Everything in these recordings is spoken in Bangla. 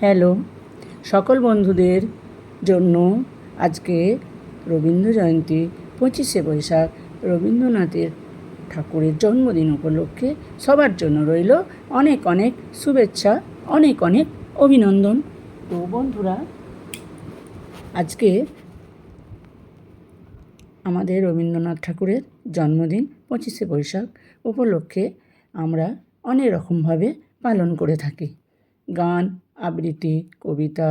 হ্যালো সকল বন্ধুদের জন্য আজকে রবীন্দ্র জয়ন্তী, পঁচিশে বৈশাখ, রবীন্দ্রনাথের ঠাকুরের জন্মদিন উপলক্ষে সবার জন্য রইল অনেক অনেক শুভেচ্ছা, অনেক অনেক অভিনন্দন। তো বন্ধুরা, আজকে আমাদের রবীন্দ্রনাথ ঠাকুরের জন্মদিন, পঁচিশে বৈশাখ উপলক্ষে আমরা অনেক রকমভাবে পালন করে থাকি। গান আবৃত্তি, কবিতা,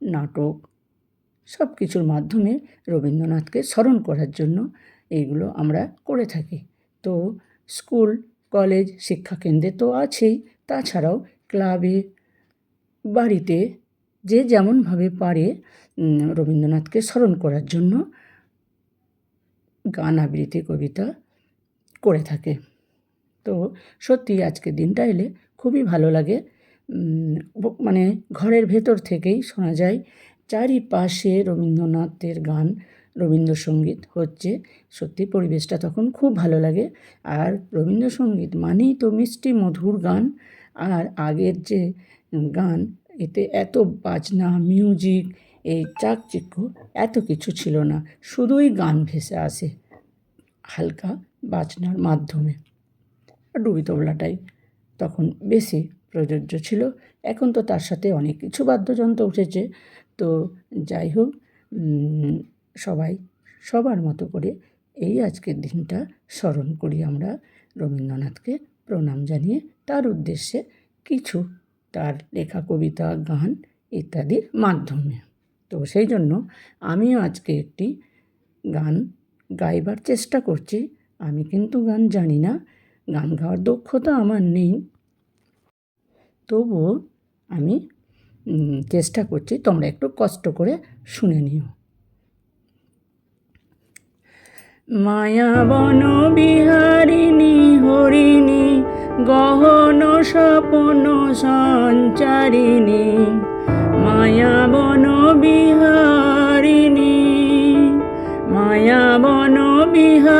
নাটক সব কিছুর মাধ্যমে রবীন্দ্রনাথকে স্মরণ করার জন্য এইগুলো আমরা করে থাকি। তো স্কুল, কলেজ, শিক্ষাকেন্দ্রে তো আছেই। তাছাড়াও ক্লাবে, বাড়িতে যে যেমনভাবে পারে রবীন্দ্রনাথকে স্মরণ করার জন্য গান, আবৃত্তি, কবিতা করে থাকে। তো সত্যি আজকের দিনটা এলে খুবই ভালো লাগে। মানে ঘরের ভেতর থেকেই শোনা যায়, চারিপাশে রবীন্দ্রনাথের গান, রবীন্দ্রসঙ্গীত হচ্ছে। সত্যি পরিবেশটা তখন খুব ভালো লাগে। আর রবীন্দ্রসঙ্গীত মানেই তো মিষ্টি মধুর গান। আর আগের যে গান, এতে এত বাজনা, মিউজিক, এই চাকচিক্য, এত কিছু ছিল না। শুধুই গান ভেসে আসে হালকা বাজনার মাধ্যমে। ডুবি তবলাটাই তখন বেশি প্রযোজ্য ছিল। এখন তো তার সাথে অনেক কিছু বাদ্যযন্ত্র উঠেছে। তো যাই হোক সবাই সবার মতো করে এই আজকের দিনটা স্মরণ করি আমরা। রবীন্দ্রনাথকে প্রণাম জানিয়ে তার উদ্দেশ্যে কিছু তার লেখা, কবিতা, গান ইত্যাদির মাধ্যমে। তো সেই জন্য আমিও আজকে একটি গান গাইবার চেষ্টা করছি। আমি কিন্তু গান জানি না। গান গাওয়ার দক্ষতা আমার নেই। তবুও আমি চেষ্টা করছি তোমরা একটু কষ্ট করে শুনে নিও। মায়াবন বিহারিণী, হরিণী, গহন স্বপন সঞ্চারিণী মায়াবন বিহারিণী মায়াবন বিহারিণী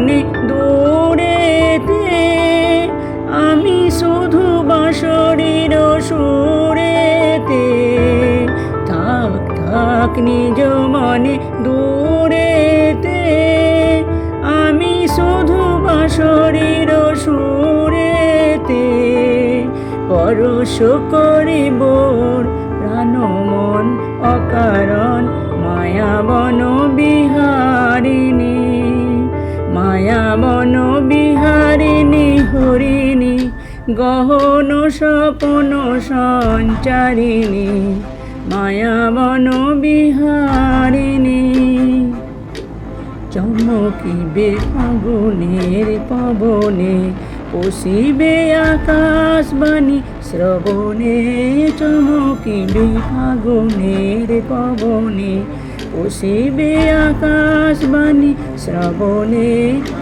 মনে দূরেতে আমি শুধু বাঁশরীর সুরেতে থাক থাক নিজ মনে দূরেতে আমি শুধু বাঁশরীর সুরেতে পরশ করিব গহন স্বপন সঞ্চারিণী মায়াবন বিহারিণী। চমকিবে ফাগুনের পবনে পশিবে আকাশবাণী শ্রবণে চমকিবে ফাগুনের পবনে। পশিবে আকাশবাণী শ্রবণে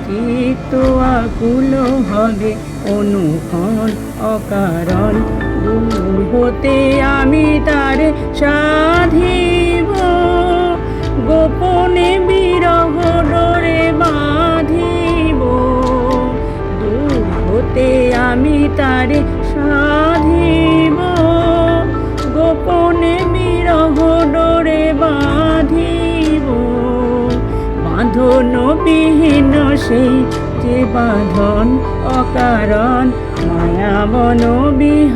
চিত্ত আকুল হবে অনুক্ষণ অকারণ। দূর হতে আমি তার সাধিব। বিহীন সেই যে বাঁধন অকারণ মায়াবন বিহ